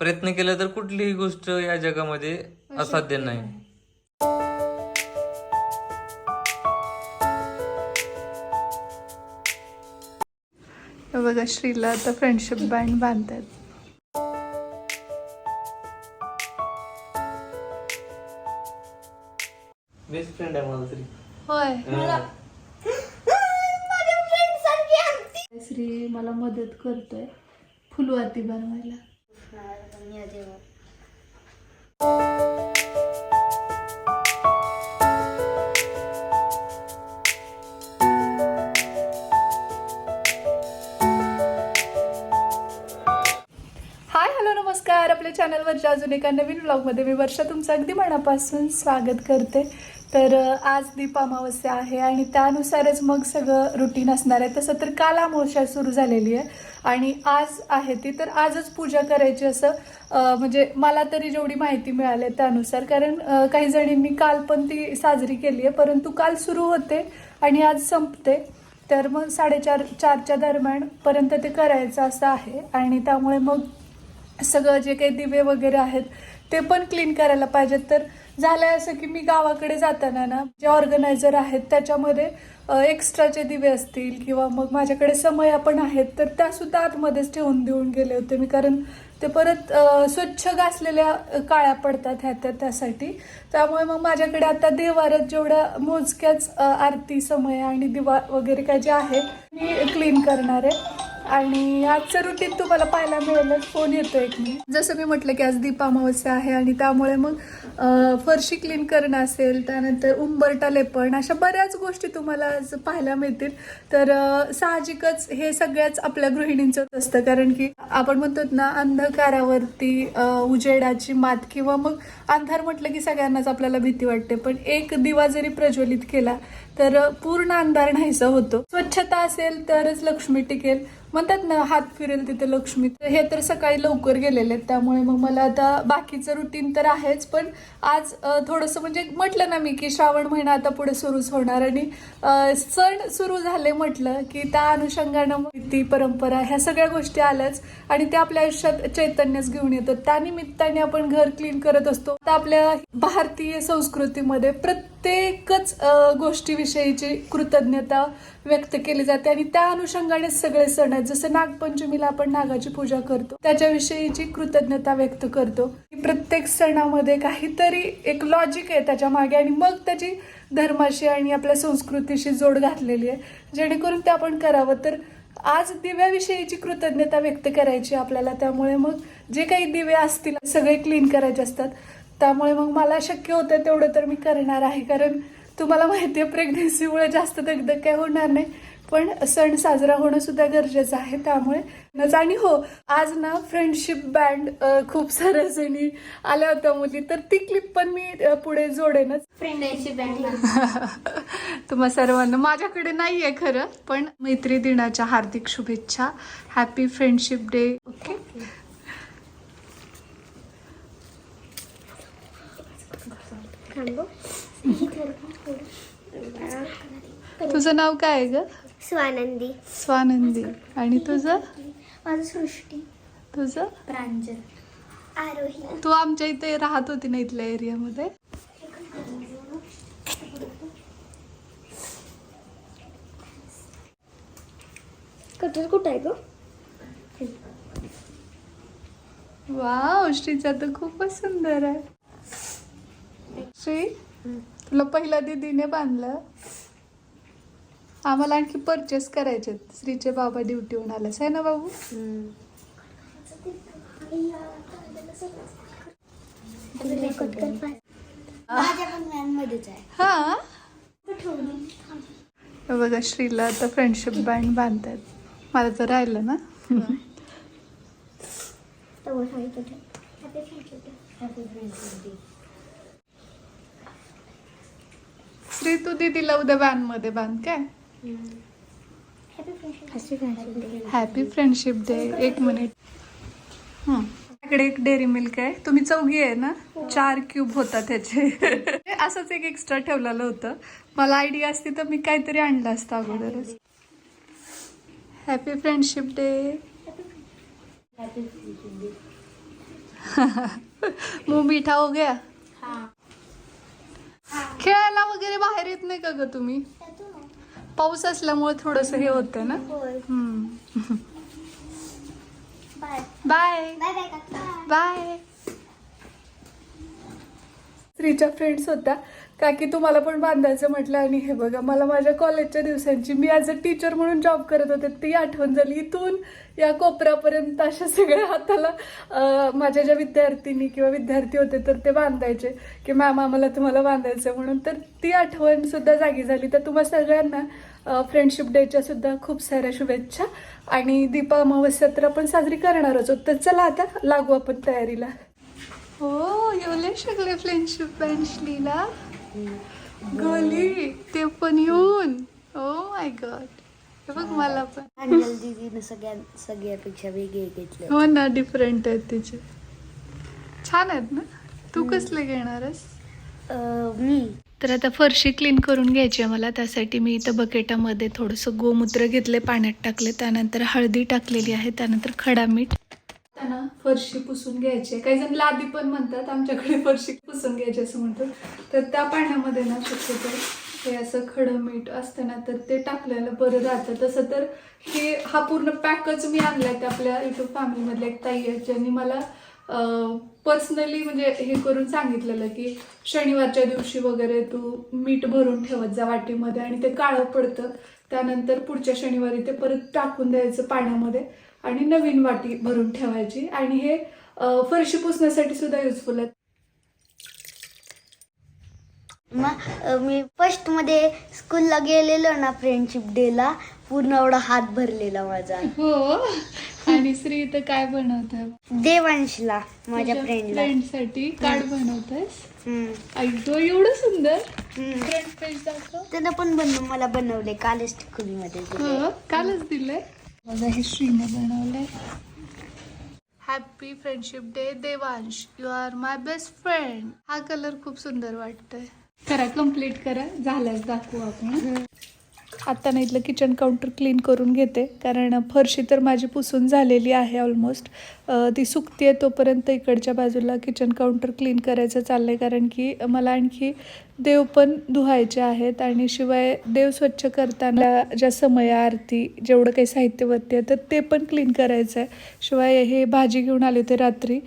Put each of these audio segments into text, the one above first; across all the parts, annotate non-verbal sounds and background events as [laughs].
प्रयत्न केला तर कुठलीही गोष्ट या जगामध्ये असाध्य नाही. बघा श्रीला आता फ्रेंडशिप बँड बांधतात. बेस्ट फ्रेंड आहे मला तरी. होय. श्री मला मदत करतोय. फुलवाती बनवायला. हाय आपल्या चॅनलवरच्या अजून एका नवीन ब्लॉगमध्ये मी वर्षा तुमचं अगदी मनापासून स्वागत करते. तर आज दीप अमावस्या आहे आणि त्यानुसारच मग सगळं रुटीन असणार आहे. तसं तर काल अमावस्या सुरू झालेली आहे आणि आज आहे ती. तर आजच पूजा करायची असं म्हणजे मला तरी जेवढी माहिती मिळाली आहे त्यानुसार. कारण काही जणींनी काल पण ती साजरी केली आहे परंतु काल सुरू होते आणि आज संपते. तर मग साडेचार चारच्या दरम्यान पर्यंत ते करायचं असं आहे आणि त्यामुळे मग सगळं जे काही दिवे वगैरे आहेत ते पण क्लीन करायला पाहिजेत. तर झालंय असं की मी गावाकडे जाताना ना जे ऑर्गनायझर आहेत त्याच्यामध्ये एक्स्ट्राचे दिवे असतील किंवा मग माझ्याकडे समया पण आहेत तर त्या सुद्धा आतमध्येच ठेवून देऊन गेले होते मी. कारण ते परत स्वच्छ घासलेल्या काळ्या पडतात ह्या त्या त्यासाठी. त्यामुळे मग माझ्याकडे आता देवारात जेवढ्या मोजक्याच आरती समय आणि दिवा वगैरे काय जे आहे मी क्लीन करणार आहे. आणि आजचं रुटीन तुम्हाला पाहायला मिळेलच. फोन येतो एक मी जसं मी म्हटलं की आज दीप अमावस्या आहे आणि त्यामुळे मग फरशी क्लीन करणं असेल त्यानंतर उंबरटा लेपण अशा बऱ्याच गोष्टी तुम्हाला आज पाहायला मिळतील. तर साहजिकच हे सगळ्याच आपल्या गृहिणींचंच असतं. कारण की आपण म्हणतो ना अंधकारावरती उजेडाची मात किंवा मग अंधार म्हटलं की सगळ्यांनाच आपल्याला भीती वाटते. पण एक दिवा जरी प्रज्वलित केला तर पूर्ण अंधार नाहीसा होतो. स्वच्छता असेल तरच लक्ष्मी टिकेल. म्हणतात ना हात फिरेल तिथे लक्ष्मी. तर हे तर सकाळी लवकर गेलेले आहेत त्यामुळे मग मला आता बाकीचं रुटीन तर आहेच पण आज थोडंसं म्हणजे म्हटलं ना मी की श्रावण महिना आता पुढे सुरूच होणार आणि सण सुरू झाले म्हटलं की त्या अनुषंगानं ती परंपरा ह्या सगळ्या गोष्टी आल्याच आणि ते आपल्या आयुष्यात चैतन्यच घेऊन येतात. त्या निमित्ताने आपण घर क्लीन करत असतो. आता आपल्या भारतीय संस्कृतीमध्ये प्रत्येकच गोष्टीविषयीची कृतज्ञता व्यक्त केली जाते आणि त्या अनुषंगाने सगळे सण आहेत. जसं नागपंचमीला आपण नागाची पूजा करतो त्याच्याविषयीची कृतज्ञता व्यक्त करतो. प्रत्येक सणामध्ये काहीतरी एक लॉजिक आहे त्याच्यामागे आणि मग त्याची धर्माशी आणि आपल्या संस्कृतीशी जोड घातलेली आहे. जेणेकरून ते आपण करावं. तर आज दिव्याविषयीची कृतज्ञता व्यक्त करायची आपल्याला. त्यामुळे मग जे काही दिवे असतील सगळे क्लीन करायचे असतात. त्यामुळे मग मला शक्य होतं तेवढं तर मी करणार आहे. कारण तुम्हाला माहिती आहे प्रेग्नेन्सीमुळे जास्त दगदग काय होणार नाही. पण सण साजरा होणं सुद्धा गरजेचं आहे. त्यामुळे नच- आणि हो आज ना फ्रेंडशिप बँड खूप साऱ्या जणी आल्या होत्या मुली. तर ती क्लिप पण मी पुढे जोडेनच. फ्रेंडाची बँड [laughs] तुम्हा सर्वांना माझ्याकडे नाही आहे खरं पण मैत्री दिनाच्या हार्दिक शुभेच्छा. हॅपी फ्रेंडशिप डे ओके [laughs] तुझं नाव काय आहे ग? स्वानंदी. स्वानंदी. आणि तुझं? माझं सृष्टी. तुझं? प्रांजल. आरोही. तू आमच्या इथे राहत होती ना इथल्या एरियामध्ये? कटोर कुठं आहे ग? वाव श्रीचा तर खूपच सुंदर आहे. श्री तुला पहिल्या दीदीने बांधलं. आम्हाला आणखी परचेस करायचे श्रीचे बाबा ड्युटीहून आलास आहे ना बाबू हा? हे बघा श्रीला आता फ्रेंडशिप बँड बांधतात. मला तर राहिलं ना. श्री तू दीदीला उद्या बँडमध्ये बांध काय? हॅपी फ्रेंडशिप डे एक मिनिट माझ्याकडे एक डेअरी मिल्क आहे. तुम्ही चौघी आहे ना? चार क्यूब होता त्याचे असंच एक एक्स्ट्रा ठेवलेलं होतं. मला आयडिया असती तर मी काहीतरी आणलं असतं अगोदरच. हॅपी फ्रेंडशिप डे मुंह मीठा हो गया? खेळायला वगैरे बाहेर येत नाही का ग तुम्ही? पाऊस असल्यामुळे थोडस हे होतंय ना. बाय. बाय. बाय बाय काका. बाय. स्त्रीच्या फ्रेंड्स होत्या. काकी तुम्हाला पण बांधायचं म्हटलं आणि हे बघा मला माझ्या कॉलेजच्या दिवसांची मी ॲज अ टीचर म्हणून जॉब करत होते ती आठवण झाली. इथून या कोपऱ्यापर्यंत अशा सगळ्या हाताला माझ्या ज्या विद्यार्थिनी किंवा विद्यार्थी होते तर ते बांधायचे की मॅम आम्हाला तुम्हाला बांधायचं म्हणून तर ती आठवण सुद्धा जागी झाली. तर तुम्हा सगळ्यांना फ्रेंडशिप डेच्या सुद्धा खूप साऱ्या शुभेच्छा. आणि दीपा अमावस्या तर आपण साजरी करणारच आहोत. तर चला आता लागू आपण तयारीला. हो येवले सगळे फ्रेंडशिप बेंचलीला गली ते पण येऊन. ओ माय गॉड हे बघ मला पण. अंजल दीदीनं सगळ्या सगळ्यापेक्षा वेगळे घेतले. हो ना डिफरंट आहेत तिचे. छान आहेत ना? तू कसले घेणारस मी. तर आता फरशी क्लीन करून घ्यायची आहे मला. त्यासाठी मी इथं बकेटामध्ये थोडंसं गोमूत्र घेतले पाण्यात टाकले त्यानंतर हळदी टाकलेली आहे. त्यानंतर खडा मीठ. ना फरशी पुसून घ्यायची काही जण लादी पण म्हणतात आमच्याकडे फरशी पुसून घ्यायची असं म्हणतात. तर त्या पाण्यामध्ये ना शक्यतो हे असं खडं मीठ असतं ना तर ते टाकलेलं बरं राहतं. तसं तर हे हा पूर्ण पॅकच मी आणला त्या आपल्या युट्यूब फॅमिलीमधल्या एक ताई आहे ज्यांनी मला पर्सनली म्हणजे हे करून सांगितलेलं की शनिवारच्या दिवशी वगैरे तू मीठ भरून ठेवत जा वाटीमध्ये आणि ते काळं पडतं. त्यानंतर पुढच्या शनिवारी ते परत टाकून द्यायचं पाण्यामध्ये. आणि नवीन वाटी भरून ठेवायची. आणि हे फरशी पुसण्यासाठी सुद्धा युजफुल आहे मग मी फर्स्टमध्ये स्कूलला गेलेलो ना फ्रेंडशिप डे ला पूर्ण एवढा हात भरलेला माझा. हो. आणि श्री इथं काय बनवत देवांशला माझ्या फ्रेंडला फ्रेंडसाठी कार्ड बनवतस ऐकतो एवढं सुंदर. फ्रंट पेज दाखव. त्यानं पण बनव मला बनवले कालच स्कूलमध्ये दिले. हो कालच दिलंय? बघा हे श्रीने बनवलंय. Happy friendship day Devansh. You are my best friend हा कलर खूप सुंदर वाटतोय. करा कंप्लीट करा. झाल्यास दाखवू आपण. आता ना इथलं किचन काउंटर क्लीन करून घेते. कारण फरशी तर माझी पुसून झालेली आहे ऑलमोस्ट ती सुकते तोपर्यंत इकडच्या बाजूला किचन काउंटर क्लीन करायचं चाललं आहे कारण की मला आणखी देव पण धुवायचे आहेत आणि शिवाय देव स्वच्छ करताना ज्या समय आरती जेवढं काही साहित्यवरती आहे तर ते पण क्लीन करायचं आहे शिवाय हे भाजी घेऊन आले होते रात्री.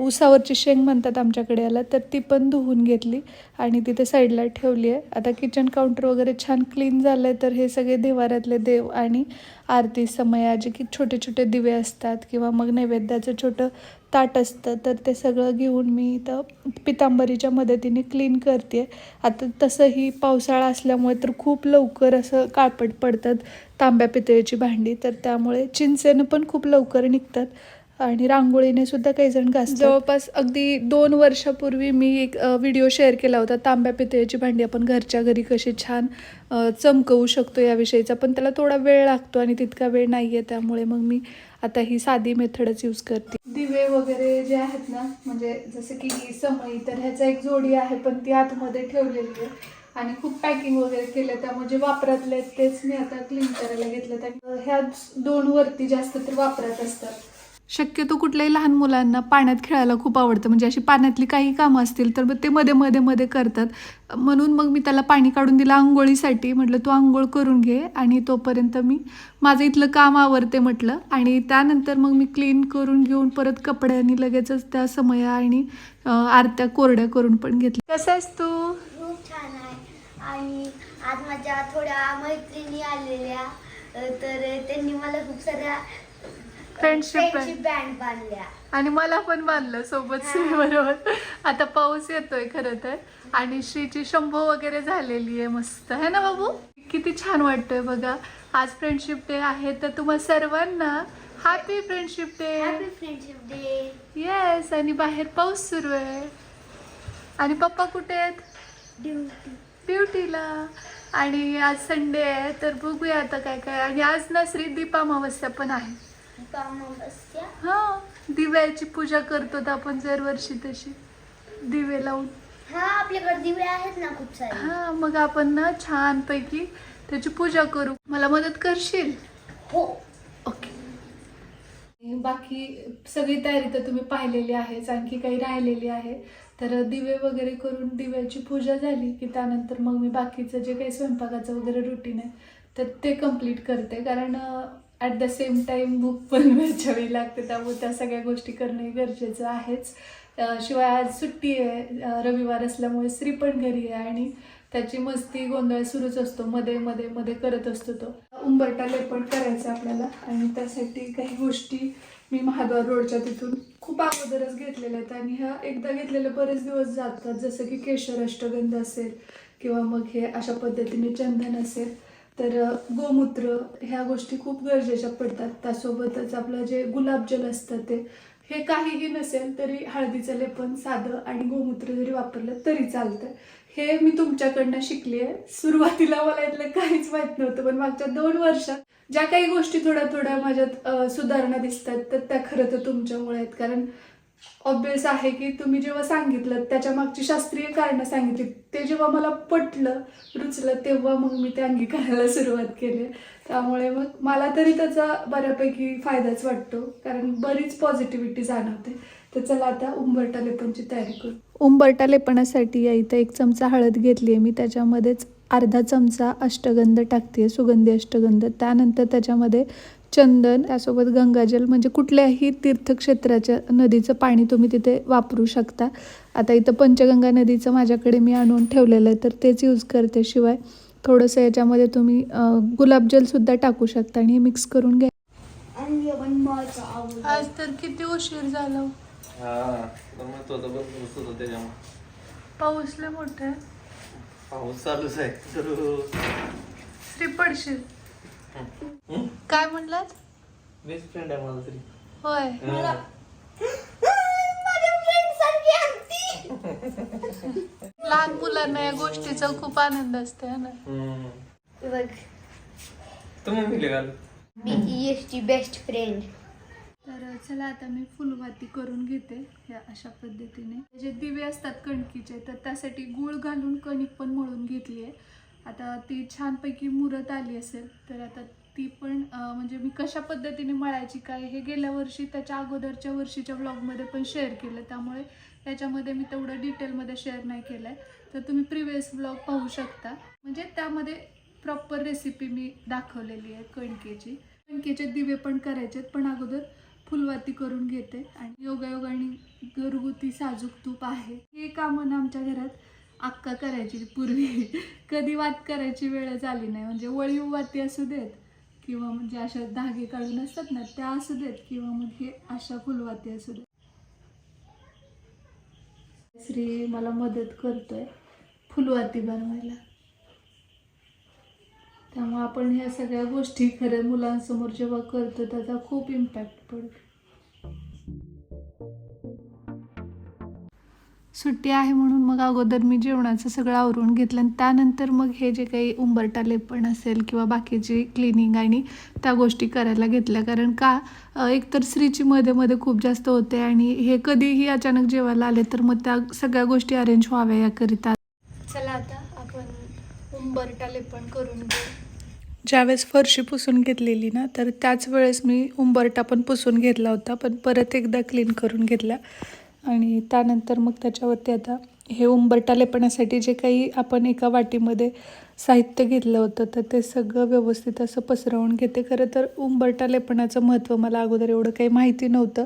उसावरची शेंग म्हणतात आमच्याकडे याला तर ती पण धुवून घेतली आणि तिथे साईडला ठेवली आहे. आता किचन काउंटर वगैरे छान क्लीन झालं आहे तर हे सगळे देवाऱ्यातले देव आणि आरती समया जे की छोटे छोटे दिवे असतात किंवा मग नैवेद्य नैवेद्याचं छोटं ताट असतं तर ते सगळं घेऊन मी इथं पितांबरीच्या मदतीने क्लीन करते. आता तसंही पावसाळा असल्यामुळे तर खूप लवकर असं काळपट पडतात तांब्या पितळेची भांडी तर त्यामुळे चिंचेनं पण खूप लवकर निघतात. आणि रांगोळीने सुद्धा काही जण घासतात. जवळपास अगदी दोन वर्षापूर्वी मी एक व्हिडिओ शेअर केला होता तांब्या पितळेची भांडी आपण घरच्या घरी कशी छान चमकवू शकतो याविषयीचा. पण त्याला थोडा वेळ लागतो आणि तितका वेळ नाही आहे त्यामुळे मग मी आता ही साधी मेथडच यूज करते. दिवे वगैरे जे आहेत ना म्हणजे जसं की ही समई तर ह्याचा एक जोडी आहे पण ती आतमध्ये ठेवलेली आहे. आणि खूप पॅकिंग वगैरे केलं त्यामुळे जे वापरातले तेच मी आता क्लीन करायला घेतलं आणि ह्या दोन वरती जास्त तर वापरात असतात. शक्यतो कुठल्याही लहान मुलांना पाण्यात खेळायला खूप आवडतं. म्हणजे अशी पाण्यातली काही कामं असतील तर मग ते मध्ये मध्ये मध्ये करतात. म्हणून मग मी त्याला पाणी काढून दिलं आंघोळीसाठी. म्हटलं तू आंघोळ करून घे आणि तोपर्यंत मी माझं इथलं काम आवरते म्हटलं. आणि त्यानंतर मग मी क्लीन करून घेऊन परत कपड्यांनी लगेचच त्या समया आणि आरत्या कोरड्या करून पण घेतल्या. कसं आहेस तू? खूप छान आहे. आणि आज माझ्या थोड्या मैत्रिणी आलेल्या. तर त्यांनी मला खूप साऱ्या फ्रेंडशिप बँड बांधल्या आणि मला पण बांधलं सोबत श्री बरोबर आता पाऊस येतोय खरं तर. आणि श्रीची शंभू वगैरे झालेली आहे मस्त. है ना बाबू? किती छान वाटतंय बघा. आज फ्रेंडशिप डे आहे तर तुम्हा सर्वांना happy friendship day happy friendship day yes आणि बाहेर पाऊस सुरू आहे. आणि पप्पा कुठे आहेत? ड्युटी ड्युटीला आणि आज संडे आहे तर बघूया आता काय काय आणि आज ना श्री दीपामावस्या पण आहे. हा दिव्याची पूजा करतो तर आपण दरवर्षी तशी. दिवे लावून. हा आपल्याकडे दिवे आहेत ना खूप सारे. हा मग आपण ना छान पैकी त्याची पूजा करू. मला मदत करशील? हो. ओके. बाकी सगळी तयारी तर तुम्ही पाहिलेली आहेच आणखी काही राहिलेली आहे. तर दिवे वगैरे करून दिव्याची पूजा झाली की त्यानंतर मग मी बाकीचं जे काही स्वयंपाकाचं वगैरे रुटीन आहे तर ते कंप्लीट करते. कारण at the same time book पण वेळच्या वेळी लागते त्यामुळे त्या सगळ्या गोष्टी करणंही गरजेचं आहेच. शिवाय आज सुट्टी आहे रविवार असल्यामुळे स्त्री पण घरी आहे आणि त्याची मस्ती गोंधळ सुरूच असतो मध्ये मध्ये मध्ये करत असतो तो. उंबरटा लेपण करायचं आपल्याला आणि त्यासाठी काही गोष्टी मी महाद्वार रोडच्या तिथून खूप अगोदरच घेतलेल्या आहेत. आणि ह्या एकदा घेतलेले बरेच दिवस जातात जसं की केशर अष्टगंध असेल किंवा मग हे अशा पद्धतीने चंदन असेल. तर गोमूत्र ह्या गोष्टी खूप गरजेच्या पडतात. त्यासोबतच आपलं जे गुलाबजल असतं ते हे काहीही नसेल तरी हळदीचं लेपन साधं आणि गोमूत्र जरी वापरलं तरी चालतं. हे मी तुमच्याकडनं शिकली आहे. सुरुवातीला मला यातलं काहीच माहीत नव्हतं पण मागच्या दोन वर्षात ज्या काही गोष्टी थोड्या थोड्या माझ्यात सुधारणा दिसतात तर त्या खरं तर तुमच्यामुळे आहेत. कारण ऑब्विस आहे की तुम्ही जेव्हा सांगितलं त्याच्या मागची शास्त्रीय कारणं सांगितली ते जेव्हा मला पटलं रुचलं तेव्हा मग मी ते अंगीकारायला सुरुवात केली. त्यामुळे मग मला तरी त्याचा बऱ्यापैकी फायदाच वाटतो कारण बरीच पॉझिटिव्हिटी जाणवते. तर चला आता उंबरटा लेपनची तयारी करू. उंबरटा लेपनासाठी या इथं एक चमचा हळद घेतली आहे. मी त्याच्यामध्येच अर्धा चमचा अष्टगंध टाकते सुगंधी अष्टगंध. त्यानंतर त्याच्यामध्ये चंदन त्यासोबत गंगाजल म्हणजे कुठल्याही तीर्थक्षेत्राच्या नदीचं पाणी तुम्ही तिथे वापरू शकता. आता इथं पंचगंगा नदीचं माझ्याकडे मी आणून ठेवलेलं आहे तर तेच यूज करते शिवाय. थोडंसं याच्यामध्ये तुम्ही गुलाबजलसुद्धा टाकू शकता आणि हे मिक्स करून घ्या. आज तर किती उशीर झाला. हा पाऊस लय मोठा आहे. पाऊस चालूच आहे. श्री पडशील. काय म्हणलात? बेस्ट फ्रेंड आहे माझा तरी. होय. हा. आमची लहान मुलांना या गोष्टीचा खूप आनंद असते है ना. बघ. तुम्ही मिले घाल B S T best friend तर चला आता मी फुलवाती करून घेते ह्या अशा पद्धतीने. जे दिवे असतात कणकीचे तर त्यासाठी गूळ घालून कणिक पण मळून घेतली आहे. आता ती छानपैकी मुरत आली असेल तर आता ती पण म्हणजे मी कशा पद्धतीने मळायची काय हे गेल्या वर्षी त्याच्या अगोदरच्या वर्षीच्या ब्लॉगमध्ये पण शेअर केलं. त्यामुळे त्याच्यामध्ये मी तेवढं डिटेलमध्ये शेअर नाही केलं आहे तर तुम्ही प्रिव्हियस ब्लॉग पाहू शकता. म्हणजे त्यामध्ये प्रॉपर रेसिपी मी दाखवलेली आहे कणकेची. कणकेचे दिवे पण करायचे आहेत पण अगोदर फुलवाती करून घेते आणि योगायोगाने घरगुती साजूक तूप आहे. हे कामं ना आमच्या घरात अक्का करायची पूर्वी. [laughs] कधी वात करायची वेळच आली नाही. म्हणजे वळीव वाती असू देत किंवा म्हणजे अशा धागे काढून असतात ना त्या असू देत किंवा मग हे अशा फुलवाती असू देत. श्री मला मदत करतोय फुलवाती बनवायला. त्यामुळे आपण ह्या सगळ्या गोष्टी खऱ्या मुलांसमोर जेव्हा करतो त्याचा खूप इम्पॅक्ट पडतो. सुट्टी आहे म्हणून मग अगोदर मी जेवणाचं सगळं आवरून घेतलं आणि त्यानंतर मग हे जे काही उंबरटा लेपण असेल किंवा बाकीची क्लिनिंग आणि त्या गोष्टी करायला घेतल्या. कारण का एकतर स्त्रीची मध्ये मध्ये खूप जास्त होते आणि हे कधीही अचानक जेवायला आले तर मग त्या सगळ्या गोष्टी अरेंज व्हाव्या याकरिता. चला आता आपण उंबरटा लेपण करून घेऊ. ज्यावेळेस फरशी पुसून घेतलेली ना तर त्याच वेळेस मी उंबरटा पण पुसून घेतला होता पण परत एकदा क्लीन करून घेतला. आणि त्यानंतर मग त्याच्यावरती आता हे उंबरटा लेपण्यासाठी जे काही आपण एका वाटीमध्ये साहित्य घेतलं होतं तर ते सगळं व्यवस्थित असं पसरवून घेते. खरं तर उंबरटा लेपणाचं महत्त्व मला अगोदर एवढं काही माहिती नव्हतं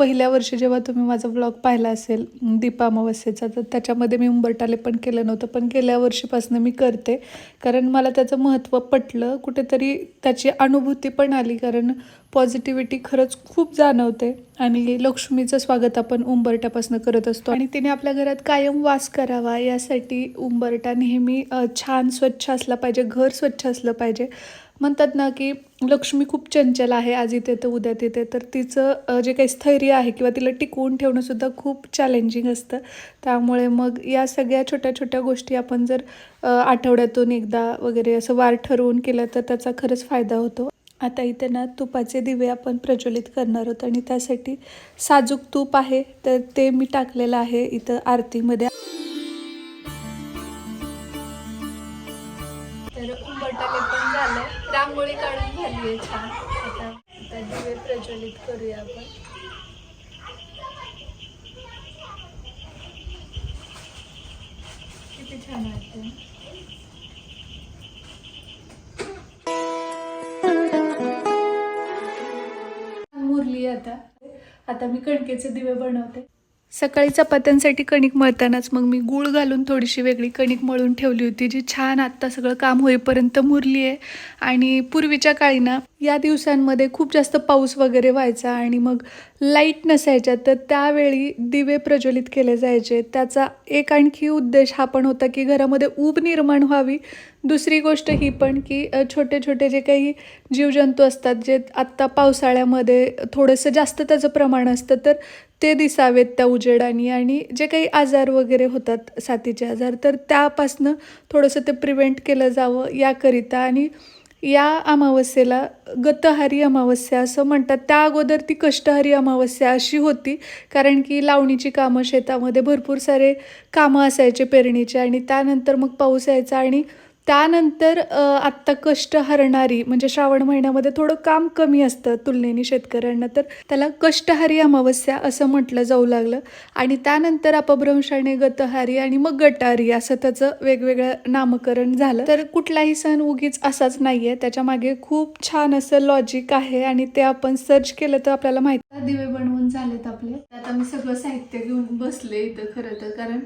पहिल्या वर्षी जेव्हा तुम्ही माझा व्लॉग पाहिला असेल दीपा अमावस्येचा तर त्याच्यामध्ये मी उंबरटाले पण केलं नव्हतं. पण गेल्या वर्षीपासून मी करते. कारण मला त्याचं महत्त्व पटलं. कुठेतरी त्याची अनुभूती पण आली. कारण पॉझिटिव्हिटी खरंच खूप जाणवते. आणि लक्ष्मीचं स्वागत आपण उंबरट्यापासून करत असतो. आणि तिने आपल्या घरात कायम वास करावा यासाठी उंबरटा नेहमी छान स्वच्छ असला पाहिजे घर स्वच्छ असलं पाहिजे. म्हणतात ना की लक्ष्मी खूप चंचल आहे आज इथे तर उद्या तिथे तर तिचं जे काही स्थैर्य आहे किंवा तिला टिकवून ठेवणंसुद्धा खूप चॅलेंजिंग असतं. त्यामुळे मग या सगळ्या छोट्या छोट्या गोष्टी आपण जर आठवड्यातून एकदा वगैरे असं वार ठरवून केलं तर त्याचा खरंच फायदा होतो. आता इथे ना तुपाचे दिवे आपण प्रज्वलित करणार आहोत आणि त्यासाठी साजूक तूप आहे. तर ते मी टाकलेलं आहे इथं आरतीमध्ये. तर उंबरटा रांगोळी काढून झाली आहे छान. आता आता दिवे प्रज्वलित करूया आपण. किती छान वाटते मुरली आता. आता मी कणकेचे दिवे बनवते. सकाळी चपात्यांसाठी कणिक मळतानाच मग मी गूळ घालून थोडीशी वेगळी कणिक मळून ठेवली होती जी छान आत्ता सगळं काम होईपर्यंत मुरली आहे आणि पूर्वीच्या काळी ना या दिवसांमध्ये खूप जास्त पाऊस वगैरे व्हायचा आणि मग लाइट नसायच्या तर त्यावेळी दिवे प्रज्वलित केले जायचे. त्याचा एक आणखी उद्देश हा पण होता की घरामध्ये ऊब निर्माण व्हावी. दुसरी गोष्ट ही पण की छोटे छोटे जे काही जीवजंतू असतात जे आत्ता पावसाळ्यामध्ये थोडंसं जास्त त्याचं प्रमाण असतं तर ते दिसावेत त्या उजेडाने आणि जे काही आजार वगैरे होतात साथीचे आजार तर त्यापासनं थोडंसं ते प्रिव्हेंट केलं जावं याकरिता. आणि या अमावस्येला गतहारी अमावस्या असं म्हणतात. त्या अगोदर ती कष्टहारी अमावस्या अशी होती कारण की लावणीची कामं शेतामध्ये भरपूर सारे कामं असायचे पेरणीचे आणि त्यानंतर मग पाऊस यायचा आणि त्यानंतर आत्ता कष्ट हरणारी म्हणजे श्रावण महिन्यामध्ये थोडं काम कमी असतं तुलनेने शेतकऱ्यांना तर त्याला कष्टहारी अमावस्या असं म्हटलं जाऊ लागलं. आणि त्यानंतर अपभ्रंशाने गतहारी आणि मग गटारी असं त्याचं वेगवेगळं नामकरण झालं. तर कुठलाही सण उगीच असाच नाहीये. त्याच्यामागे खूप छान असं लॉजिक आहे आणि ते आपण सर्च केलं तर आपल्याला माहिती. दिवे बनवून झालेत आपले. आता मी सगळं साहित्य घेऊन बसले इथं खरं तर कारण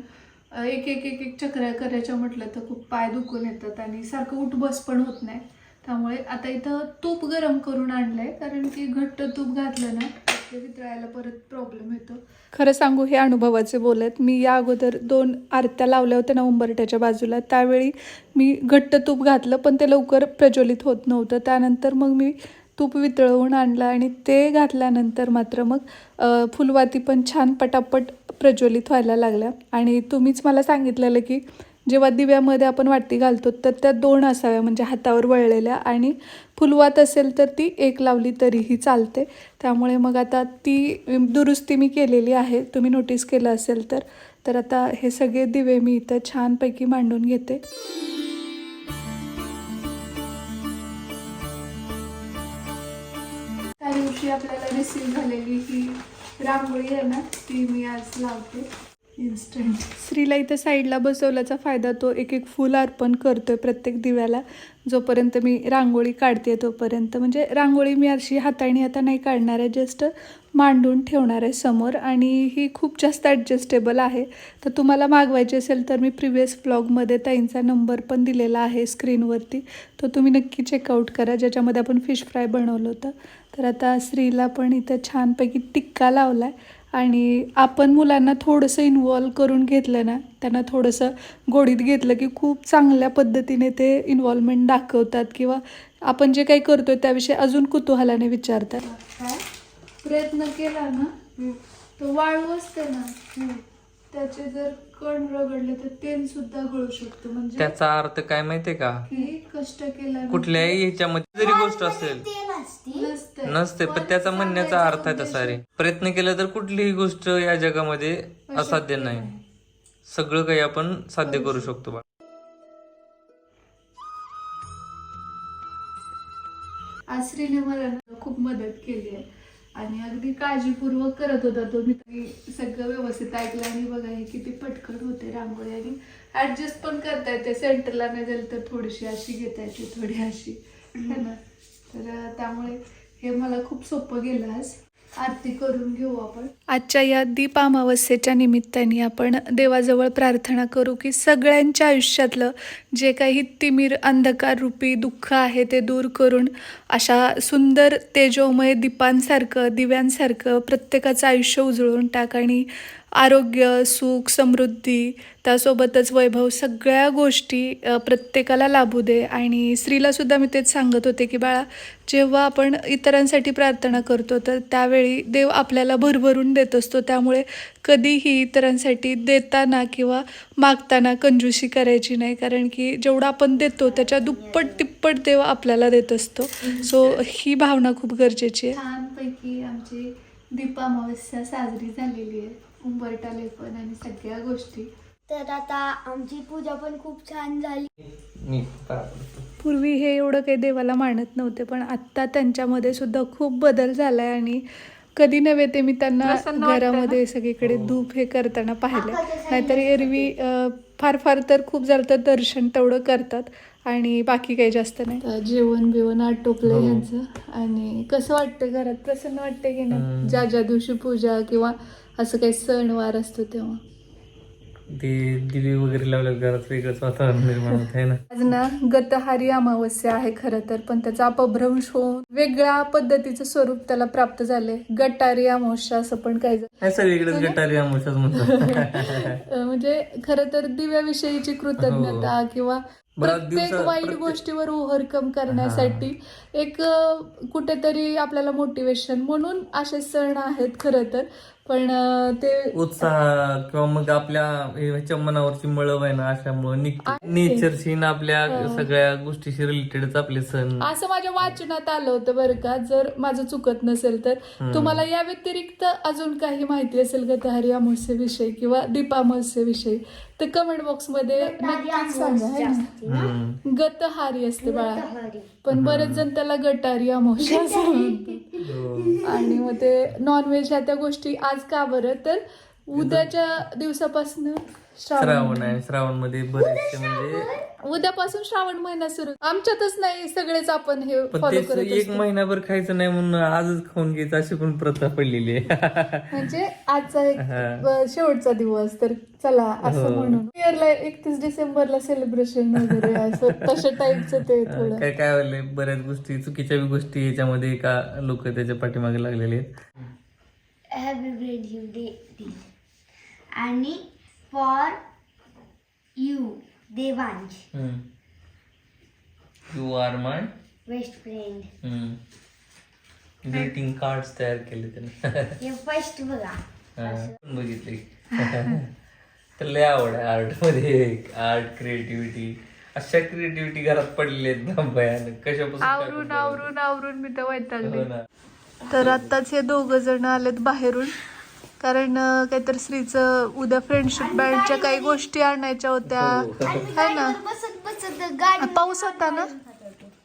एक एक एक एक चक्र करायच्या म्हटलं तर खूप पाय दुखून येतात आणि सारखं उठ बस पण होत नाही. त्यामुळे आता इथं तूप गरम करून आणलं आहे कारण की घट्ट तूप घातलं ना ते वितळायला परत प्रॉब्लेम येतो. खरं सांगू हे अनुभवाचे बोलत. मी या अगोदर दोन आरत्या लावल्या होत्या ना उंबरट्याच्या बाजूला. त्यावेळी मी घट्ट तूप घातलं पण ते लवकर प्रज्वलित होत नव्हतं. त्यानंतर मग मी तूप वितळवून आणलं आणि ते घातल्यानंतर मात्र मग फुलवाती पण छान पटापट प्रज्वलित व्हायला लागल्या. आणि तुम्हीच मला सांगितलेलं की जेव्हा दिव्यामध्ये आपण वाटी घालतो तर त्या दोन असाव्या म्हणजे हातावर वळलेल्या आणि फुलवात असेल तर ती एक लावली तरीही चालते. त्यामुळे मग आता ती दुरुस्ती मी केलेली आहे. तुम्ही नोटीस केलं असेल तर तर आता हे सगळे दिवे मी इथं छानपैकी मांडून घेते. त्या दिवशी आपल्याला रिसीव झालेली ही रांगोळी आहे ना ती मी आज लावते. इन्स्टंट स्त्रीला इथं साईडला बसवल्याचा फायदा तो एक एक फुल अर्पण करतोय प्रत्येक दिव्याला. जोपर्यंत मी रांगोळी काढते तोपर्यंत. म्हणजे रांगोळी मी अशी हाताने आता नाही काढणार आहे जस्ट मांडून ठेवणार आहे समोर. आणि ही खूप जास्त ॲडजस्टेबल आहे. तर तुम्हाला मागवायची असेल तर मी प्रिव्हियस ब्लॉगमध्ये ताईंचा नंबर पण दिलेला आहे स्क्रीनवरती तो तुम्ही नक्की चेकआउट करा ज्याच्यामध्ये आपण फिश फ्राय बनवलं होतं. तर आता स्त्रीला पण इथं छानपैकी टिक्का लावला आहे आणि आपण मुलांना थोडंसं इन्वॉल्व करून घेतलं ना त्यांना थोडंसं गोडीत घेतलं की खूप चांगल्या पद्धतीने ते इन्व्हॉल्वमेंट दाखवतात किंवा आपण जे काही करतोय त्याविषयी अजून कुतूहलाने विचारतात. काय प्रयत्न केला ना? तो वाळू असते ना त्याचे जर कण रगडले तर तेल सुद्धा गळू शकतो. म्हणजे त्याचा अर्थ काय माहितीये का? की कष्ट केल्यानंतर कुठल्याही ह्याच्यामध्ये जरी गोष्ट असेल नसती? नसते. पण त्याचा म्हणण्याचा अर्थ आहे तसा रे. प्रयत्न केला तर कुठलीही गोष्ट या जगामध्ये असाध्य नाही. सगळं काही आपण साध्य करू शकतो बा. आश्रीने मला ना खूप मदत केली आहे. आणि अगदी काळजीपूर्वक करत होता तो. मी तरी सगळं व्यवस्थित ऐकलं आणि बघा हे किती पटकन होते रांगोळी. आणि ऍडजस्ट पण करता येते सेंटरला नाही झाली तर थोडीशी अशी घेता येते थोडी अशी. है ना? तर त्यामुळे हे मला खूप सोपं गेलं आज. आरती करून घेऊ आपण. आजच्या या दीप अमावस्येच्या निमित्ताने आपण देवाजवळ प्रार्थना करू की सगळ्यांच्या आयुष्यातलं जे काही तिमिर अंधकार रूपी दुःख आहे ते दूर करून अशा सुंदर तेजोमय दीपांसारखं दिव्यांसारखं प्रत्येकाचं आयुष्य उजळून टाक आणि आरोग्य सुख समृद्धी त्यासोबतच वैभव सगळ्या गोष्टी प्रत्येकाला लाभू दे. आणि स्त्रीलासुद्धा मी तेच सांगत होते की बाळा जेव्हा आपण इतरांसाठी प्रार्थना करतो तर त्यावेळी देव आपल्याला भरभरून देत असतो. त्यामुळे कधीही इतरांसाठी देताना किंवा मागताना कंजूशी करायची नाही. कारण की जेवढं आपण देतो त्याच्या दुप्पट तिप्पट देव आपल्याला देत असतो. सो ही भावना खूप गरजेची आहे. छानपैकी आमची दीपामावस्या साजरी झालेली आहे. उंबरटा लेपन आणि सगळ्या गोष्टी. तर आता आमची पूजा पण खूप छान झाली. पूर्वी हे एवढं काही देवाला मानत नव्हते पण आत्ता त्यांच्यामध्ये सुद्धा खूप बदल झालाय आणि कधी नव्हे ते मी त्यांना घरामध्ये सगळीकडे धूप हे करताना पाहिलं. नाहीतर एरवी फार फार तर खूप झालं तर दर्शन तेवढं करतात आणि बाकी काही जास्त नाही. जेवण बिवण आटोपलं यांचं आणि कसं वाटतं घरात? प्रसन्न वाटतं की नाही? ज्या ज्या दिवशी पूजा किंवा असं काही सणवार असतो तेव्हा. ते दिवे वगैरे लावल्या घरात वेगळंच वातावरण निर्माण होत आहे ना? आज ना गतहारी अमावस्या आहे खरं तर पण त्याचा अपभ्रंश होऊन वेगळ्या पद्धतीचं स्वरूप त्याला प्राप्त झाले गटारी अमावस्या असं पण काही जण- काय सगळीकडेच गटारी आमुषाच म्हणतात. [laughs] अं, म्हणजे खरं तर दिव्याविषयीची कृतज्ञता किंवा बराच प्रत्येक दिवसा- वाईट प्रत्येक- गोष्टीवर ओव्हरकम करण्यासाठी एक अं, कुठेतरी आपल्याला मोटिवेशन म्हणून असे सण आहेत खरं तर. पण ते उत्साह किंवा मग आपल्या ह्याच्या मनावरची मळव आहे ना अशामुळे निघते. नेचरशी ना आपल्या सगळ्या गोष्टीशी रिलेटेडच आपले सण. असं माझ्या वाचनात आलं होतं बरं का. जर माझं चुकत नसेल तर. तुम्हाला या व्यतिरिक्त अजून काही माहिती असेल गतहारी अमावस्येविषयी किंवा दीपामावस्येविषयी. तर कमेंट बॉक्समध्ये नक्कीच सांगा है ना? हम्म. गतहारी असते बाळा. पण बरेच जण त्याला गटारी अमावस्या असं म्हणतात. हो. आणि मग ते नॉनव्हेज ह्या त्या गोष्टी आज का बरं? तर उद्याच्या दिवसापासून श्रावण. श्रावण आहे. श्रावणमध्ये बरेचसे म्हणजे उद्यापासून श्रावण महिना सुरू. आमच्यातच नाही सगळेच आपण हे पण फॉलो तेच करत एक महिनाभर खायचं नाही म्हणून आजच खाऊन घ्यायचं अशी पण प्रथा पडलेली आहे. म्हणजे आजचा एक हा. शेवटचा दिवस तर चला असं हो. म्हणून. इयरला एकतीस डिसेंबरला सेलिब्रेशन वगैरे असं तशा टाईपचं ते थोडं. काय काय व्हायलंय बऱ्याच गोष्टी चुकीच्या बी गोष्टी याच्यामध्ये का लोक त्याच्या पाठीमागे लागलेले आहेत. हॅपी ब्रेड डे आणि for you Devansh. You are my best friend greeting card तयार केले त्याने. हे फर्स्ट बघा. हा, बघितले. [laughs] तर लय आवड आहे आर्टमध्ये आर्ट क्रिएटिव्हिटी अशा क्रिएटिव्हिटी घरात पडलेल्या आहेत ना भयानक. कशापासून आवरून आवरून आवरून मी तर हो वैतागले ना. तर आत्ताच हे दोघ जण आलेत बाहेरून. कारण काहीतरी श्रीचं उद्या फ्रेंडशिप बँडच्या काही गोष्टी आणायच्या होत्या. है. ना? बसत बसत गाडी पाऊस होता ना?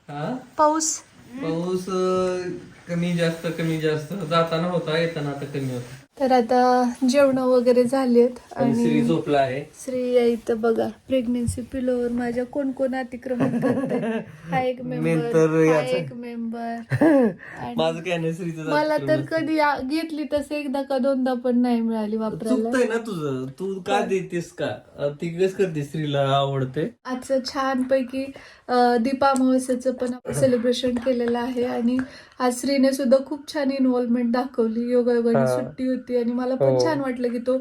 हा? पाऊस? पाऊस अं, कमी जास्त कमी जास्त. जाताना होता येताना आता कमी होता. तर आता जेवण वगैरे झालेत आणि श्री झोपला आहे. श्री या इथं बघा प्रेग्नेन्सी पिलोवर माझ्या कोण कोण अतिक्रमण करते हा एक [laughs] मेंबर हा एक मेंबर [laughs] माझं काय नाही श्रीचं मला तर कधी आ- घेतली तसं एकदा का दोनदा पण नाही मिळाली वापरायला. चुकतंय ना तुझं. तू का देतेस का? अं, ती कस करते स्त्रीला आवडते? आजचं छान पैकी दीपा अमावस्याचं पण [laughs] सेलिब्रेशन केलेलं आहे आणि आज श्रीने सुद्धा खूप छान इन्व्हॉल्वमेंट दाखवली. योगायोगाने सुट्टी होती आणि मला पण छान वाटलं की तो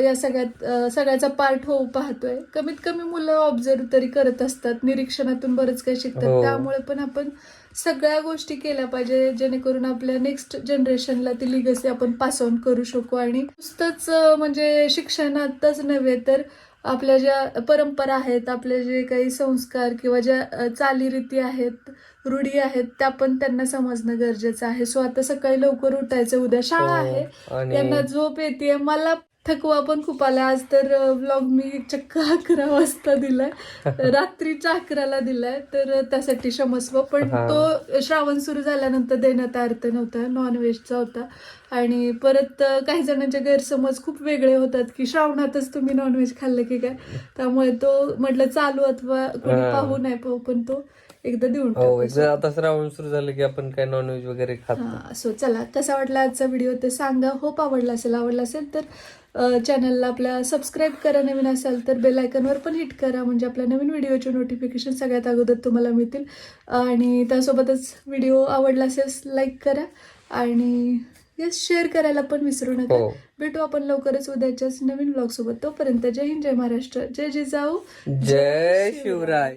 या सगळ्यात सगळ्याचा पार्ट होऊ पाहतोय. कमीत कमी मुलं ऑब्झर्व तरी करत असतात. निरीक्षणातून बरंच काही शिकतात. त्यामुळे पण आपण सगळ्या गोष्टी केल्या पाहिजे जेणेकरून आपल्या नेक्स्ट जनरेशनला ती लिगसी आपण पास ऑन करू शकू. आणि नुसतंच म्हणजे शिक्षणातच नव्हे तर आपल्या ज्या परंपरा आहेत आपले जे काही संस्कार किंवा ज्या चालीरीती आहेत रूढी आहेत त्या पण त्यांना समजणं गरजेचं आहे. सो आता सकाळी लवकर उठायचं उद्या शाळा आहे. आणि- त्यांना झोप येते मला थकवा पण खूप आला आज तर ब्लॉग मी चक्क अकरा वाजता दिलाय. [laughs] रात्रीच्या अकराला दिलाय. तर त्यासाठी क्षमस्व. पण तो श्रावण सुरू झाल्यानंतर देण्यात अर्थ नव्हता. नॉनव्हेजचा होता. आणि परत काही जणांचे गैरसमज खूप वेगळे होतात की श्रावणातच तुम्ही नॉनव्हेज खाल्लं की काय? त्यामुळे तो म्हटलं चालू अथवा कोणी पाहू नाही पाहू पण तो एकदा देऊन हो. एकदा आता श्रावण सुरू झालं की आपण काय नॉनव्हेज वगैरे खात नाही. सो चला कसा वाटला आजचा व्हिडिओ ते सांगा होप आवडला असेल आवडला असेल तर चॅनलला आपल्या सबस्क्राईब करा नवीन असाल तर बेल आयकॉनवर पण हिट करा. म्हणजे आपल्या नवीन व्हिडिओचे नोटिफिकेशन सगळ्यात अगोदर तुम्हाला मिळतील. आणि त्यासोबतच व्हिडिओ आवडला असेल लाईक करा. आणि येस शेअर करायला पण विसरू नका. हो. भेटू आपण लवकरच उद्याच्याच नवीन ब्लॉग सोबत. तोपर्यंत जय हिंद जय महाराष्ट्र. जय जिजाऊ. जय शिवराय.